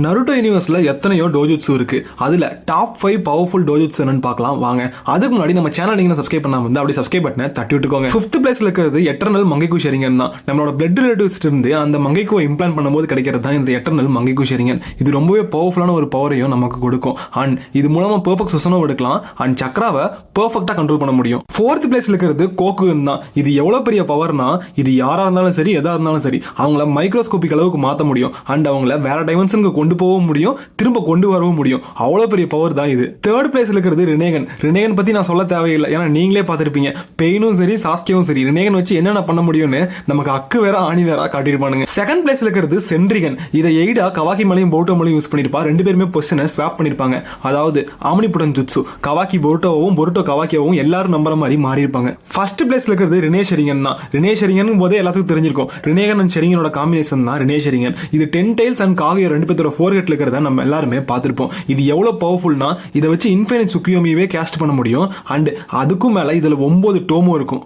Naruto யூனிவர்ஸில் எத்தனையோ டோஜுட்ஸு இருக்கு. அதில் டாப் ஃபைவ் பவர்ஃபுல் டோஜுட்ஸ் என்னன்னு பார்க்கலாம். வாங்க. அதுக்கு முன்னாடி நம்ம சேனல் நீங்கள் சப்ஸ்கிரைப் பண்ணாம இருந்தா அப்படி சப்ஸ்கிரைப் பண்ண தட்டி விட்டுக்கோங்க. ஃபிஃப்த் பிளேஸில் இருக்கிறது எட்டர்னல் மங்கைக்கு ஷெரிங்கன் தான். நம்மளோட பிளட் ரிலேட்டிவ்ஸ் இருந்து அந்த மங்கைக்கு இம்ப்ளான் பண்ணும்போது கிடைக்கிறது தான் இந்த எட்டர்னல் மங்கைக்கு ஷெரிங்கன் இது ரொம்பவே பவர்ஃபுல்லான ஒரு பவரையும் நமக்கு கொடுக்கும். அண்ட் இது மூலமாக பெர்ஃபெக்ட் சுசனம் எடுக்கலாம். அண்ட் சக்ராவை பெர்ஃபெக்ட்டா கண்ட்ரோல் பண்ண முடியும். ஃபோர்த் பிளேஸில் இருக்கிறது கோக்குன்னு தான். இது எவ்வளோ பெரிய பவர்னா இது யாராக இருந்தாலும் சரி எதாக இருந்தாலும் சரி அவங்கள மைக்ரோஸ்கோபிக் அளவுக்கு மாற்ற முடியும். அண்ட் அவங்கள வேற டைமென்ஷனுக்கு கொண்டு போகவும் முடியும் திரும்ப கொண்டு வரவும் முடியும். அவ்வளோ பெரிய பவர் தான் இது. தேர்ட் பிளேஸில் இருக்கிறது ரினேகன். ரினேகன் பற்றி நான் சொல்ல தேவையில்லை. ஏன்னா நீங்களே பார்த்துருப்பீங்க. பெயினும் சரி சாஸ்கியும் சரி. ரினேகன் வச்சு என்னென்ன பண்ண முடியும்னு நமக்கு அக்கு வேற ஆணி வேற காட்டியிருப்பானுங்க. செகண்ட் பிளேஸில் இருக்கிறது சென்ட்ரிகன். இதை எய்டா கவாக்கி மலையும் போட்டோ மலையும் யூஸ் பண்ணியிருப்பா. ரெண்டு பேருமே பொசிஷனை ஸ்வாப் பண்ணியிருப்பாங்க. அதாவது ஆமனிபுடன் ஜுட்ஸு கவாக்கி போட்டோவும் பொருட்டோ கவாக்கியாவும் எல்லாரும் நம்புற மாதிரி மாறியிருப்பாங்க. ஃபர்ஸ்ட் பிளேஸ்ல இருக்கிறது ரினே ஷெரிங்கன் தான். ரினே ஷெரிங்கன் போதே எல்லாத்துக்கும் தெரிஞ்சிருக்கும். ரினேகன் அண்ட் ஷெரிங்கனோட காம்பினேஷன் தான் ரினே ஷெரிங்கன் இது டென் டைல்ஸ் அண்ட் காவியர் ரெண்டு பேர்த்தோட ஃபோர் ஹெட்ல இருக்கிறத நம்ம எல்லாருமே பார்த்துருப்போம். இது எவ்வளோ பவர்ஃபுல்னா இதை வச்சு இன்ஃபைனிட் சுக்கியோமியவே கேஸ்ட் பண்ண முடியும். அண்ட் அதுக்கும் மேலே இதில் ஒம்பது டோமோ இருக்கும்.